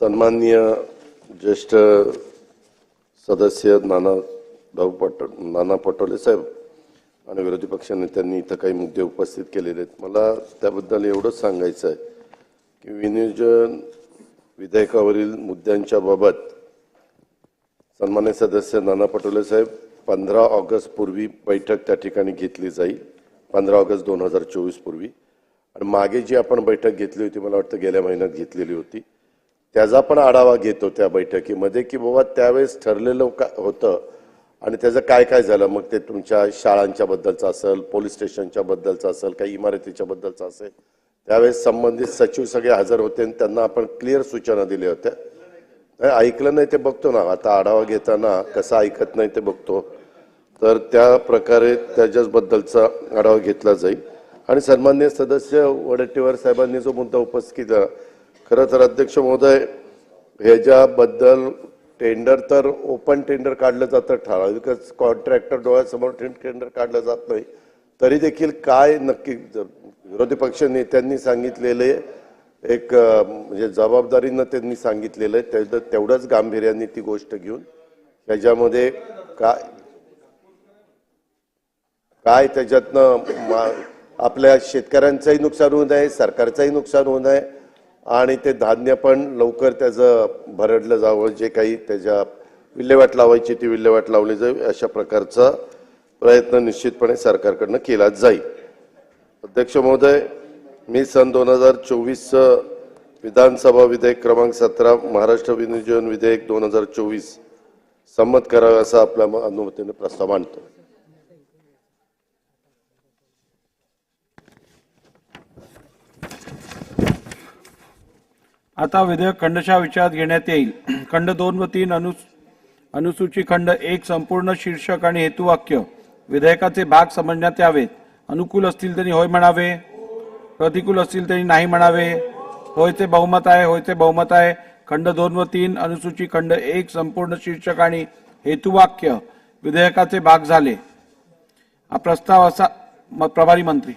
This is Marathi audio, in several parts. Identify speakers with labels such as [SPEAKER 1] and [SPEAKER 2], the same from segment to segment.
[SPEAKER 1] सन्माननीय ज्येष्ठ सदस्य नाना भाऊ पट नाना पटोले साहेब आणि विरोधी पक्षनेत्यांनी इथं काही मुद्दे उपस्थित केलेले आहेत. मला त्याबद्दल एवढंच सांगायचं आहे की विनियोजन विधेयकावरील मुद्द्यांच्या बाबत सन्मान्य सदस्य नाना पटोले साहेब पंधरा ऑगस्ट पूर्वी बैठक त्या ठिकाणी घेतली जाईल. पंधरा ऑगस्ट दोन हजार चोवीस पूर्वी. आणि मागे जी आपण बैठक घेतली होती मला वाटतं गेल्या महिन्यात घेतलेली होती त्याचा पण आढावा घेतो त्या बैठकीमध्ये की बाबा त्यावेळेस ठरलेलं का होतं आणि त्याचं काय काय झालं? मग ते तुमच्या शाळांच्या बद्दलचं असेल पोलीस स्टेशनच्या बद्दलचं असेल काही इमारतीच्या बद्दलचं असेल त्यावेळेस संबंधित सचिव सगळे हजर होते आणि त्यांना आपण क्लिअर सूचना दिल्या होत्या. ऐकलं नाही ते बघतो ना. आता आढावा घेताना कसा ऐकत नाही ते बघतो. तर त्या प्रकारे त्याच्याबद्दलचा आढावा घेतला जाईल. आणि सन्मान्य सदस्य वडेट्टीवार साहेबांनी जो मुद्दा उपस्थित केला खरं तर अध्यक्ष महोदय ह्याच्याबद्दल टेंडर तर ओपन टेंडर काढलं जातं ठराविकच कॉन्ट्रॅक्टर डोळ्यासमोर टेंडर काढलं जात नाही. तरी देखील काय नक्की विरोधी पक्ष नेत्यांनी सांगितलेले एक म्हणजे जबाबदारीनं त्यांनी सांगितलेलं आहे त्या तेवढंच गांभीर्याने ती गोष्ट घेऊन त्याच्यामध्ये काय काय त्याच्यातनं मा- आपल्या शेतकऱ्यांचंही नुकसान होऊ नये सरकारचंही नुकसान होऊ नये आणि ते धान्य पण लवकर त्याचं भरडलं जावं जे काही त्याच्या विल्हेवाट लावायची ती विल्हेवाट लावली जावी अशा प्रकारचा प्रयत्न निश्चितपणे सरकारकडनं केला जाईल. अध्यक्ष महोदय मी सन दोन हजार चोवीसचं विधानसभा विधेयक क्रमांक सतरा महाराष्ट्र विनियोजन विधेयक दोन हजार चोवीस संमत करावे असा आपल्या अनुमतीने प्रस्ताव मांडतो
[SPEAKER 2] आता विधेयक खंडशा विचारात घेण्यात येईल. खंड दोन व तीन अनु अनुसूची खंड एक संपूर्ण शीर्षक आणि हेतुवाक्य विधेयकाचे भाग समजण्यात यावेत अनुकूल असतील तरी होय म्हणावे. प्रतिकूल असतील तरी नाही म्हणावे. होयचे बहुमत आहे होयचे बहुमत आहे. खंड दोन व तीन अनुसूची खंड एक संपूर्ण शीर्षक आणि हेतुवाक्य विधेयकाचे भाग झाले. हा प्रस्ताव असा म- प्रभारी मंत्री.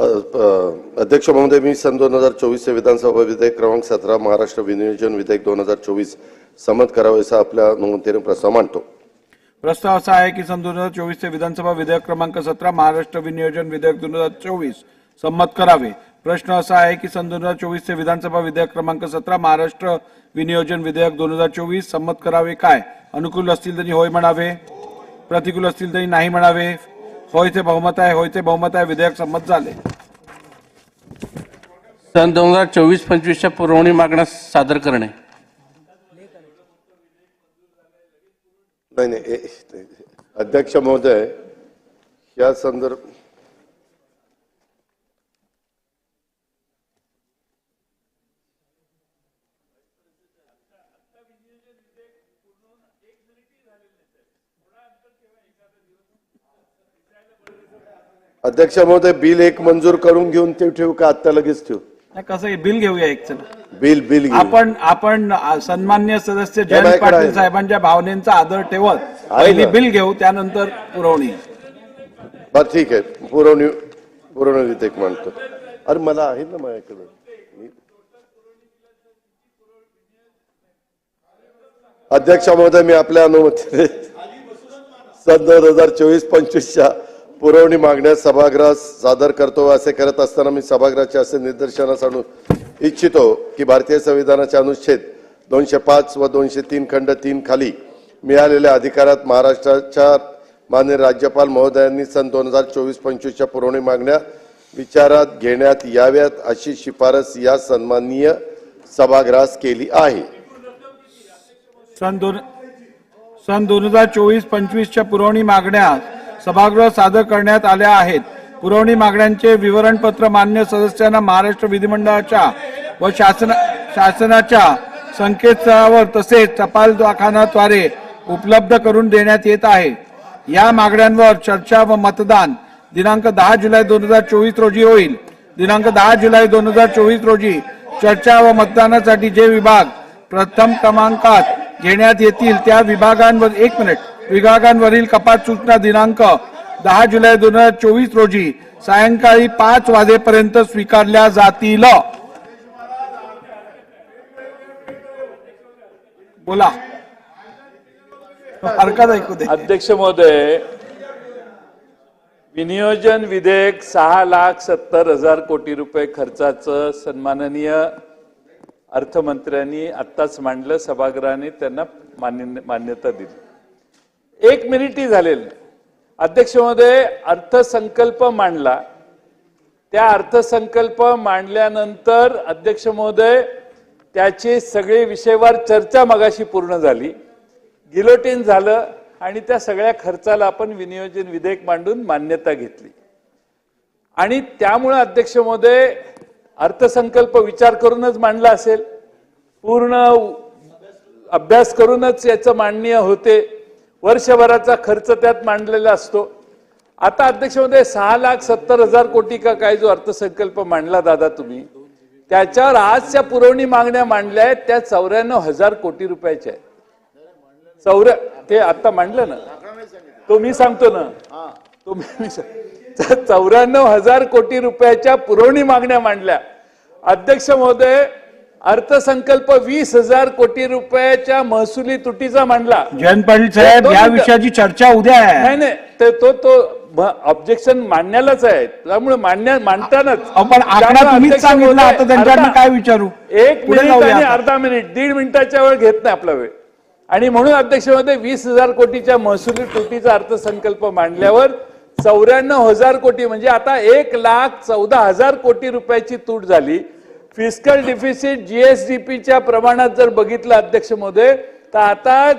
[SPEAKER 1] अध्यक्ष महोदय मी सन दोन हजार चोवीसचे विधानसभा विधेयक क्रमांक सतरा महाराष्ट्र विनियोजन विधेयक दोन हजार चोवीस संमत करावे असा आपल्या नोंदीने प्रस्ताव मांडतो.
[SPEAKER 2] प्रस्ताव असा आहे की सन दोन हजार चोवीसचे विधानसभा विधेयक क्रमांक सतरा महाराष्ट्र विनियोजन विधेयक दोन हजार चोवीस संमत करावे. प्रश्न असा आहे की सन दोन हजार चोवीसचे विधानसभा विधेयक क्रमांक सतरा महाराष्ट्र विनियोजन विधेयक दोन हजार चोवीस संमत करावे काय? अनुकूल असतील तरी होय म्हणावे. प्रतिकूल असतील तरी नाही म्हणावे. होयचे बहुमत आहे होयचे बहुमत आहे विधेयक संमत झाले.
[SPEAKER 3] सन दोन हजार चोवीस पंचवीसच्या पुरवणी मागण्या सादर करणे.
[SPEAKER 1] नाही नाही ए- अध्यक्ष महोदय या संदर्भ अध्यक्ष महोदय बिल एक मंजूर करून घेऊन ते ठेवू का? आत्ता लगेच ठेवू.
[SPEAKER 2] नाही, कसं आहे, बिल घेऊया एक चला.
[SPEAKER 1] बिल बिल घेऊ.
[SPEAKER 2] आपण आपण सन्मान्य सदस्य जयंत
[SPEAKER 1] माझ्याकडे आहे.
[SPEAKER 2] पाटील साहेबांच्या भावनेचा आदर ठेवत
[SPEAKER 1] आहे
[SPEAKER 2] पहिली
[SPEAKER 1] ना.
[SPEAKER 2] बिल घेऊ त्यानंतर पुरवणी.
[SPEAKER 1] बरं ठीक आहे. पुरवणी पुरवणी विधेयक मांडतो अरे मला आहे ना माझ्याकडे. मी- अध्यक्ष महोदय मी आपल्या अनुमतीने सन दोन हजार चोवीस पंचवीसच्या पुरवणी मागण्या सभागृहात सादर करतो असे करत असताना मी सभागृहाचे असे निदर्शनास आणू इच्छितो की भारतीय संविधानाचे अनुच्छेद दोनशे पाच व दोनशे तीन खंड तीन खाली मिळालेल्या अधिकारात महाराष्ट्राच्या माननीय राज्यपाल महोदयांनी सन दोन हजार चोवीस पंचवीसच्या पुरवणी मागण्या विचारात घेण्यात याव्यात अशी शिफारस या सन्माननीय सभागृहास केली आहे.
[SPEAKER 2] सन दोन सन दोन हजार चोवीस पंचवीसच्या पुरवणी मागण्या सभागृह सादर करण्यात आल्या आहेत. पुरवणी मागण्यांचे विवरणपत्र मान्य सदस्यांना महाराष्ट्र विधिमंडळाच्या व शासन शासनाच्या संकेतस्थळावर तसेच टपाल दवाखानाद्वारे उपलब्ध करून देण्यात येत आहे. या मागण्यांवर चर्चा व मतदान दिनांक दहा जुलै दोन हजार चोवीस रोजी होईल. दिनांक दहा जुलै दोन हजार चोवीस रोजी चर्चा व मतदानासाठी जे विभाग प्रथम क्रमांकात घेण्यात येतील त्या विभागांवर एक मिनिट. विभागांवरील कपात सूचना दिनांक दहा जुलै दोन हजार चोवीस रोजी सायंकाळी पाच वाजेपर्यंत स्वीकारल्या जातील. बोला. हरकत ऐकू दे
[SPEAKER 4] अध्यक्ष महोदय विनियोजन विधेयक सहा लाख सत्तर हजार कोटी रुपये खर्चाचं सन्माननीय अर्थमंत्र्यांनी आत्ताच मांडलं सभागृहाने त्यांना मान्य मान्यता दिली. एक मिनिटही झालेलं. नाही अध्यक्ष महोदय अर्थसंकल्प मांडला. त्या अर्थसंकल्प मांडल्यानंतर अध्यक्ष महोदय त्याची सगळी विषयवार चर्चा मगाशी पूर्ण झाली. गिलोटीन झालं आणि त्या सगळ्या खर्चाला आपण विनियोजन विधेयक मांडून मान्यता घेतली. आणि त्यामुळे अध्यक्ष महोदय अर्थसंकल्प विचार करूनच मांडला असेल. पूर्ण अभ्यास करूनच याचं मांडणीय होते. वर्षभराचा खर्च त्यात मांडलेला असतो. आता अध्यक्ष सहा लाख सत्तर हजार कोटी का काय जो अर्थसंकल्प मांडला दादा तुम्ही त्याच्यावर आजच्या पुरवणी मागण्या मांडल्या आहेत त्या चौऱ्याण्णव हजार कोटी रुपयाच्या आहेत. चौऱ्या ते आता मांडलं ना? तो मी सांगतो ना? तो मी चौऱ्याण्णव हजार कोटी रुपयाच्या पुरवणी मागण्या मांडल्या. अध्यक्ष महोदय अर्थसंकल्प वीस हजार कोटी रुपयाच्या महसुली तुटीचा मांडला.
[SPEAKER 2] जयंत पाटील साहेब या. विषयाची चर्चा उद्या आहे.
[SPEAKER 4] नाही नाही ते तो तो ऑब्जेक्शन मांडण्यालाच आहे. त्यामुळे मांडण्या मांडतानाच.
[SPEAKER 2] आता
[SPEAKER 4] अर्धा-
[SPEAKER 2] काय विचारू?
[SPEAKER 4] एक मिनिट आणि. अर्धा मिनिट दीड मिनिटाच्या वेळ घेत नाही आपला वेळ. आणि म्हणून अध्यक्षमध्ये वीस हजार कोटीच्या महसुली तुटीचा अर्थसंकल्प मांडल्यावर चौऱ्याण्णव हजार कोटी म्हणजे आता एक लाख चौदा हजार कोटी रुपयाची तूट झाली. फिस्कल डिफिसिट जीएसडीपीच्या प्रमाणात जर बघितलं अध्यक्ष महोदय तर आता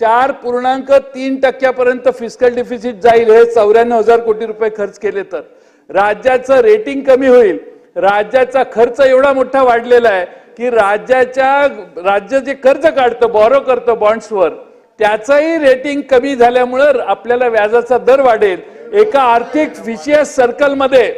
[SPEAKER 4] चार पूर्णांक तीन टक्क्यापर्यंत फिस्कल डिफिसिट जाईल हे चौऱ्याण्णव हजार कोटी रुपये खर्च केले तर. राज्याचं रेटिंग कमी होईल. राज्याचा खर्च एवढा मोठा वाढलेला आहे की राज्याच्या राज्य जे कर्ज काढतं बॉरो करतं बॉन्ड्सवर त्याचंही रेटिंग कमी झाल्यामुळं आपल्याला व्याजाचा दर वाढेल. एका आर्थिक विशेष सर्कलमध्ये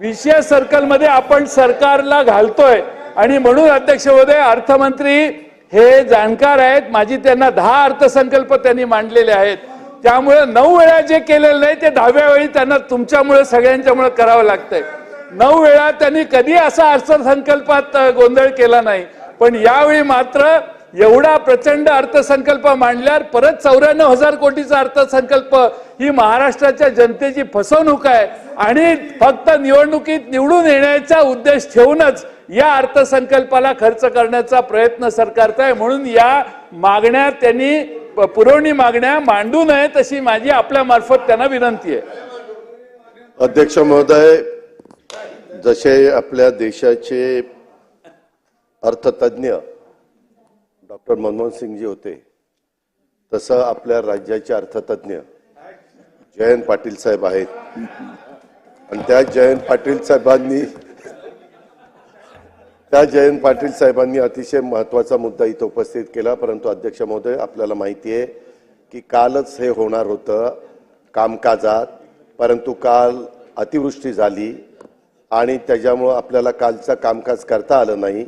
[SPEAKER 4] विशेष सर्कलमध्ये आपण सरकारला घालतोय. आणि म्हणून अध्यक्ष महोदय अर्थमंत्री हे जाणकार आहेत. माझी त्यांना दहा अर्थसंकल्प त्यांनी मांडलेले आहेत. त्यामुळे नऊ वेळा जे केलेलं नाही ते दहाव्या वेळी त्यांना तुमच्यामुळे सगळ्यांच्यामुळे करावं लागतंय. नऊ वेळा त्यांनी कधी असा अर्थसंकल्पात गोंधळ केला नाही. पण यावेळी मात्र एवढा प्रचंड अर्थसंकल्प मांडल्यावर परत चौऱ्याण्णव हजार कोटीचा अर्थसंकल्प ही महाराष्ट्राच्या जनतेची फसवणूक आहे. आणि फक्त निवडणुकीत निवडून येण्याचा उद्देश ठेवूनच या अर्थसंकल्पाला खर्च करण्याचा प्रयत्न सरकारचा आहे म्हणून या मागण्या त्यांनी पुरवणी मागण्या मांडू नये तशी माझी आपल्या मार्फत त्यांना विनंती आहे.
[SPEAKER 1] अध्यक्ष महोदय जसे आपल्या देशाचे अर्थतज्ञ डॉक्टर मनमोहन सिंगजी होते तसं आपल्या राज्याचे अर्थतज्ञ जयंत पाटील साहेब आहेत. आणि त्या जयंत पाटील साहेबांनी त्या जयंत पाटील साहेबांनी अतिशय महत्त्वाचा मुद्दा इथं उपस्थित केला परंतु अध्यक्ष महोदय आपल्याला माहिती आहे की कालच हे होणार होतं कामकाजात परंतु काल अतिवृष्टी झाली आणि त्याच्यामुळं आपल्याला कालचं कामकाज करता आलं नाही.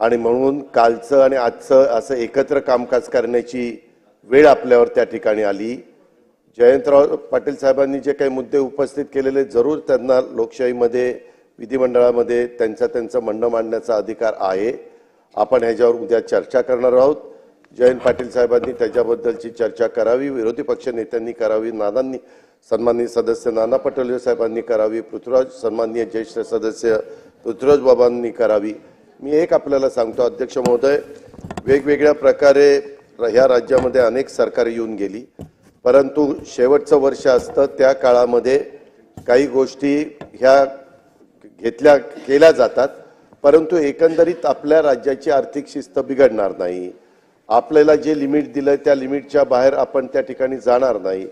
[SPEAKER 1] आणि म्हणून कालचं आणि आजचं असं एकत्र कामकाज करण्याची वेळ आपल्यावर त्या ठिकाणी आली. जयंतराव पाटील साहेबांनी जे काही मुद्दे उपस्थित केलेले जरूर त्यांना लोकशाहीमध्ये विधिमंडळामध्ये त्यांचा त्यांचं म्हणणं मांडण्याचा अधिकार आहे. आपण ह्याच्यावर उद्या चर्चा करणार आहोत. जयंत पाटील साहेबांनी त्याच्याबद्दलची चर्चा करावी विरोधी पक्ष नेत्यांनी करावी नानांनी सन्माननीय सदस्य नाना पटोले साहेबांनी करावी पृथ्वीराज सन्माननीय ज्येष्ठ सदस्य पृथ्वीराज बाबांनी करावी. मी एक आपल्याला सांगतो अध्यक्ष महोदय वेगवेगळ्या प्रकारे ह्या राज्यामध्ये अनेक सरकार येऊन गेली. परंतु शेवटचं वर्ष असतं त्या काळामध्ये काही गोष्टी ह्या घेतल्या केल्या जातात. परंतु एकंदरीत आपल्या राज्याची आर्थिक शिस्त बिघडणार नाही. आपल्याला जे लिमिट दिलं त्या लिमिटच्या बाहेर आपण त्या ठिकाणी जाणार नाही.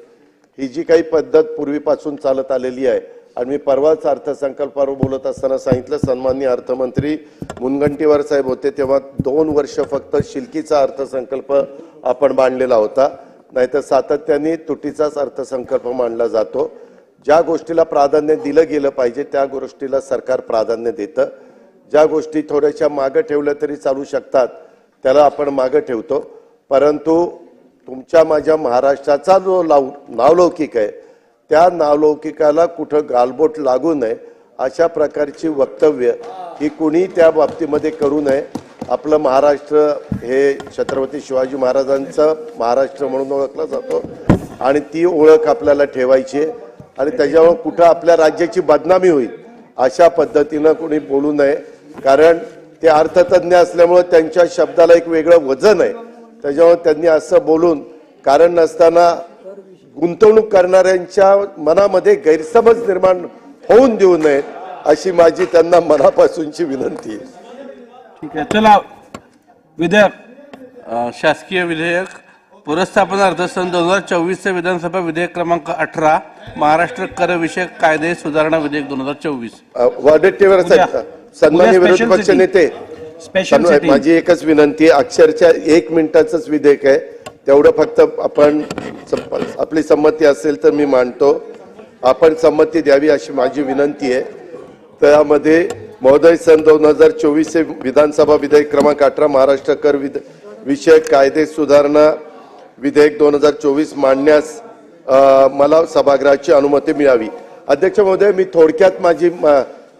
[SPEAKER 1] ही जी काही पद्धत पूर्वीपासून चालत आलेली आहे आणि मी परवाच अर्थसंकल्पावर बोलत असताना सांगितलं सन्माननीय अर्थमंत्री मुनगंटीवार साहेब होते तेव्हा दोन वर्ष फक्त शिल्कीचा अर्थसंकल्प आपण मांडलेला होता. नाहीतर सातत्याने तुटीचाच अर्थसंकल्प मांडला जातो. ज्या गोष्टीला प्राधान्य दिलं गेलं पाहिजे त्या गोष्टीला सरकार प्राधान्य देतं. ज्या गोष्टी थोड्याशा मागं ठेवल्या तरी चालू शकतात त्याला आपण मागं ठेवतो. परंतु तुमच्या माझ्या महाराष्ट्राचा जो लाव नावलौकिक आहे त्या नावलौकिकाला कुठं गालबोट लागू नये अशा प्रकारची वक्तव्य ही कुणी त्या बाबतीमध्ये करू नये. आपलं महाराष्ट्र हे छत्रपती शिवाजी महाराजांचं महाराष्ट्र म्हणून ओळखला जातो आणि ती ओळख आपल्याला ठेवायची आहे. आणि त्याच्यामुळे कुठं आपल्या राज्याची बदनामी होईल अशा पद्धतीनं कोणी बोलू नये. कारण ते अर्थतज्ञ असल्यामुळे त्यांच्या शब्दाला एक वेगळं वजन आहे. त्याच्यामुळे त्यांनी असं बोलून कारण नसताना गुंतवणूक करणाऱ्यांच्या मनामध्ये गैरसमज निर्माण होऊन देऊ नयेत अशी माझी त्यांना मनापासूनची विनंती आहे.
[SPEAKER 2] ठीक आहे चला. विधेयक.
[SPEAKER 3] शासकीय विधेयक. पुरस्थापन अर्थसंघ दोन हजार चोवीसचे विधानसभा विधेयक क्रमांक अठरा. महाराष्ट्र कर विषयक कायदे सुधारणा विधेयक दोन हजार चोवीस.
[SPEAKER 2] उद्या-
[SPEAKER 1] सन्मान्य विरोधी पक्ष. नेते. माझी एकच विनंती अक्षरशः एक मिनिटाचंच विधेयक आहे. तेवढं फक्त आपण आपली संमती असेल तर मी मांडतो आपण संमती द्यावी अशी माझी विनंती आहे. त्यामध्ये महोदय सन दोन हजार चोवीस विधानसभा विधेयक क्रमांक अठरा महाराष्ट्र कर विध विषयक कायदे सुधारणा विधेयक दोन हजार चोवीस मांडण्यास मला सभागृहाची अनुमती मिळावी. अध्यक्ष महोदय मी थोडक्यात माझी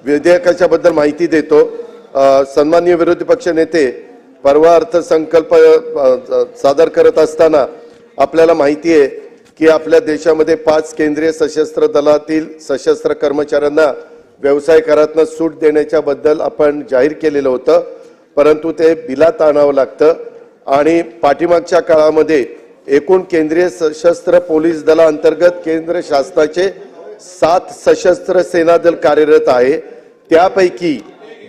[SPEAKER 1] विधेयकाच्या बद्दल माहिती देतो. सन्माननीय विरोधी पक्ष नेते परवा अर्थसंकल्प सादर करत असताना आपल्याला माहिती आहे की आपल्या देशामध्ये पाच केंद्रीय सशस्त्र दलातील सशस्त्र कर्मचाऱ्यांना व्यवसाय करातनं सूट देण्याच्या बद्दल आपण जाहीर केलेलं होतं. परंतु ते बिलात आणावं लागतं. आणि पाठीमागच्या काळामध्ये एकूण केंद्रीय सशस्त्र पोलीस दलाअंतर्गत केंद्र शासनाचे सात सशस्त्र सेना दल कार्यरत आहे. त्यापैकी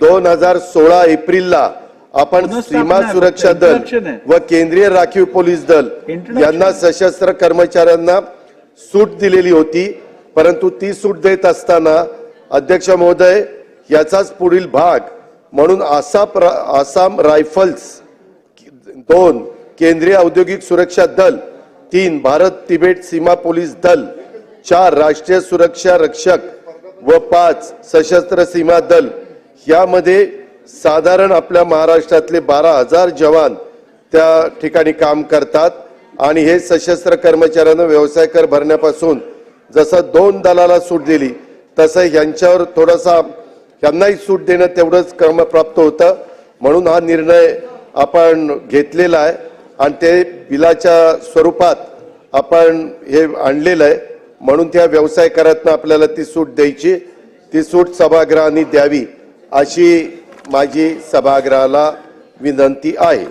[SPEAKER 1] दोन हजार सोळा एप्रिलला आपण सीमा सुरक्षा दल. व केंद्रीय राखीव पोलीस दल. यांना सशस्त्र कर्मचाऱ्यांना सूट दिलेली होती परंतु ती सूट देत असताना अध्यक्ष महोदय याचाच पुढील भाग म्हणून आसाम आसाम रायफल्स दोन केंद्रीय औद्योगिक सुरक्षा दल तीन भारत तिबेट सीमा पोलीस दल चार राष्ट्रीय सुरक्षा रक्षक व पाच सशस्त्र सीमा दल यामध्ये साधारण आपल्या महाराष्ट्रातले बारा हजार जवान त्या ठिकाणी काम करतात आणि हे सशस्त्र कर्मचाऱ्यांना व्यवसाय कर भरण्यापासून जसं दोन दलाला सूट दिली तसं यांच्यावर थोडासा यांनाही सूट देणं तेवढंच क्रमप्राप्त होतं. म्हणून हा निर्णय आपण घेतलेला आहे आणि ते बिलाच्या स्वरूपात आपण हे आणलेलं आहे. म्हणून त्या व्यवसाय करातनं आपल्याला ती सूट द्यायची ती सूट सभागृहांनी द्यावी अशी माझी सभागृहाला विनंती आहे.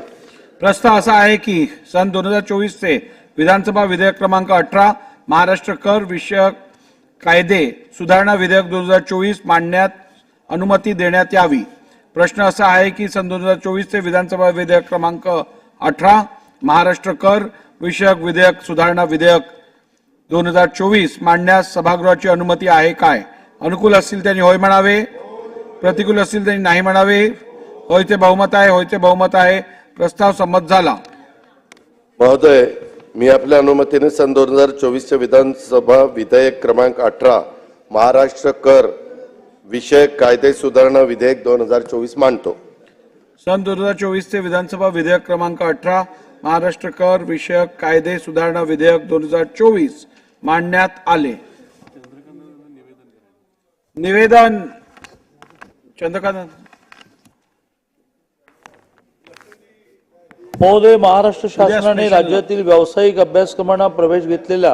[SPEAKER 2] प्रस्ताव असा आहे की सन दोन हजार चोवीसचे विधानसभा विधेयक क्रमांक अठरा महाराष्ट्र कर विषयक कायदे सुधारणा विधेयक दोन हजार चोवीस मांडण्यात अनुमती देण्यात यावी. प्रश्न असा आहे की सन दोन हजार चोवीसचे विधानसभा विधेयक क्रमांक अठरा महाराष्ट्र कर विषयक विधेयक सुधारणा विधेयक दोन हजार चोवीस मांडण्यास सभागृहाची अनुमती आहे काय? अनुकूल असतील त्यांनी होय म्हणावे. प्रतिकूल असतील त्यांनी नाही म्हणावे. होयचे बहुमत आहे होयचे बहुमत आहे. प्रस्ताव संमत झाला.
[SPEAKER 1] महोदय मी आपल्या अनुमतीने सन दोन हजार चोवीसचे विधानसभा विधेयक क्रमांक अठरा महाराष्ट्र कर विषयक कायदे सुधारणा विधेयक दोन हजार चोवीस मांडतो.
[SPEAKER 2] सन दोन हजार चोवीसचे विधानसभा विधेयक क्रमांक अठरा महाराष्ट्र कर विषयक कायदे सुधारणा विधेयक दोन हजार चोवीस मांडण्यात आले. निवेदन. चंद्रकांत.
[SPEAKER 5] महोदय महाराष्ट्र शासनाने राज्यातील व्यावसायिक अभ्यासक्रमांना प्रवेश घेतलेल्या